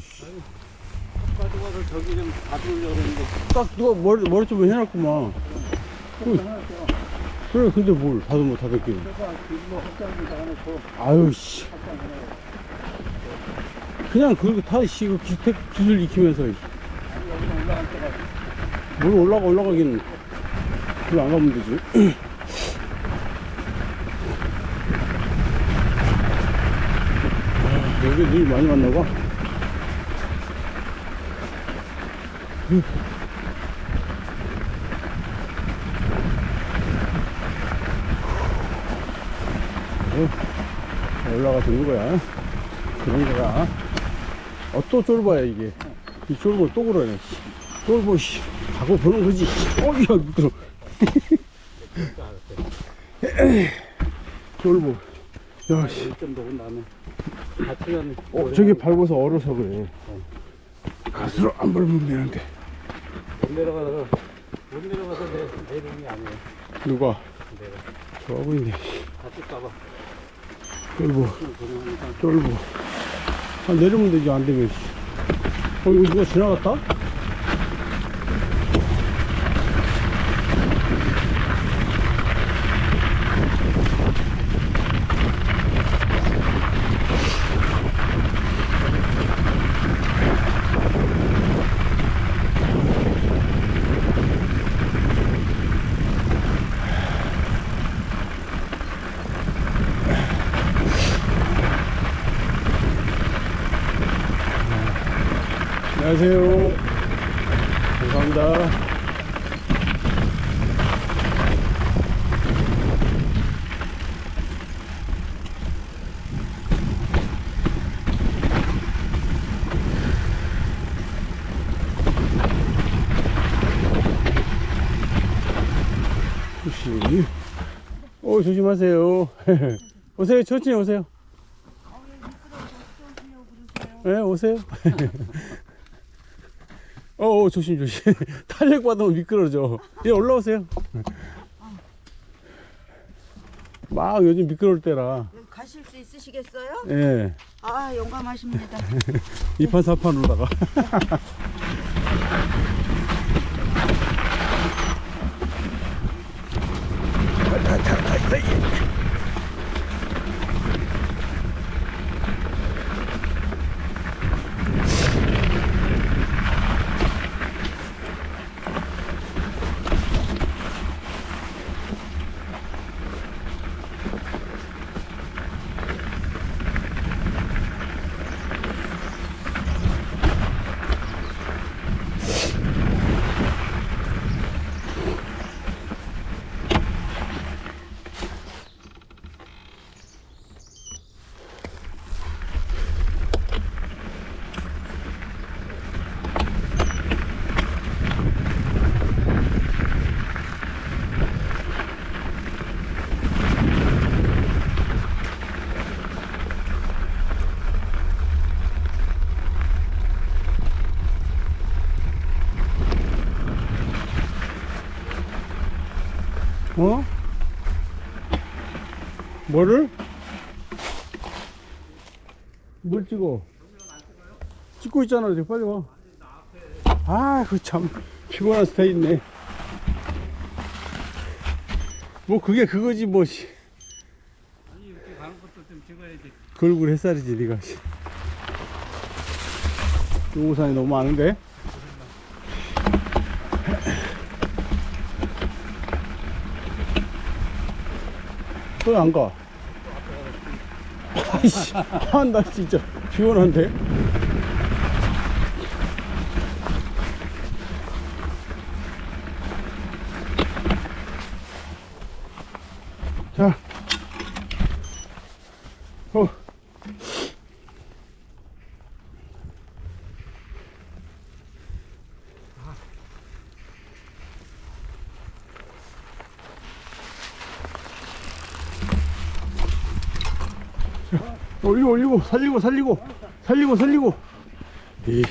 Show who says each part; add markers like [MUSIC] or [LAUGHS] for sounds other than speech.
Speaker 1: 씨.
Speaker 2: 가져가서 저기 좀 가두려고 그랬는데
Speaker 1: 딱 누가 머리, 머리 좀 해놨구만. 그, 그래, 근데 뭘, 다도 못 하겠긴.
Speaker 2: 내가 뭐
Speaker 1: 아유, 씨. 그냥 그렇게 다, 씨, 그 기술, 기술 익히면서.
Speaker 2: 여기 올라갈 때가
Speaker 1: 뭘 올라가, 올라가긴. 그거 안 가면 되지. [CLEARS THROAT] 아, 여기 늘 많이 왔나 봐. 어, 올라가주는 거야. 그런 거야. 어, 또 쫄봐야 이게. 이 쫄보 또 그러네. 씨. 쫄보, 씨. 가고 보는 거지. 어, 야, 미끄러. [LAUGHS] 쫄보. 야, 씨.
Speaker 2: 좀 녹은 다음에 같이 가는
Speaker 1: 어, 저기 밟아서 얼어서 그래. 가스로 안 밟으면 되는데.
Speaker 2: 못 내려가다가 못 내려가서 내 내림이 아니에요
Speaker 1: 누가?
Speaker 2: 내가
Speaker 1: 저하고 있네.
Speaker 2: 다칠까봐
Speaker 1: 쫄보, 쫄보. 아, 내리면 되지, 안 되면. 씨. 어, 이거 누가 지나갔다? 안녕하세요. 감사합니다. 조심. 어, 조심하세요. [LAUGHS] 오세요, 천천히 오세요. 네, 오세요. [LAUGHS] 어, 어 조심 조심. [LAUGHS] 탄력 받으면 미끄러져. 예, 올라오세요. 막 요즘 미끄러울 때라.
Speaker 3: 가실 수 있으시겠어요?
Speaker 1: 예.
Speaker 3: 아 용감하십니다. [LAUGHS]
Speaker 1: 이판 사판으로다가. [LAUGHS] 어? 뭐를? 뭘 찍어? 찍고 있잖아, 이제 빨리 와. 아, 그 참 피곤한 스타일 있네. 뭐 그게 그거지 뭐. 씨.
Speaker 2: 아니 이렇게 가는 것도 좀 찍어야지
Speaker 1: 그 얼굴 햇살이지 네가. 씨. 용우산이 너무 많은데? 또안 가? 아이씨, 아, 나 진짜 피곤한데? 자, 어. 올리고 올리고 살리고 살리고 살리고 살리고. 에이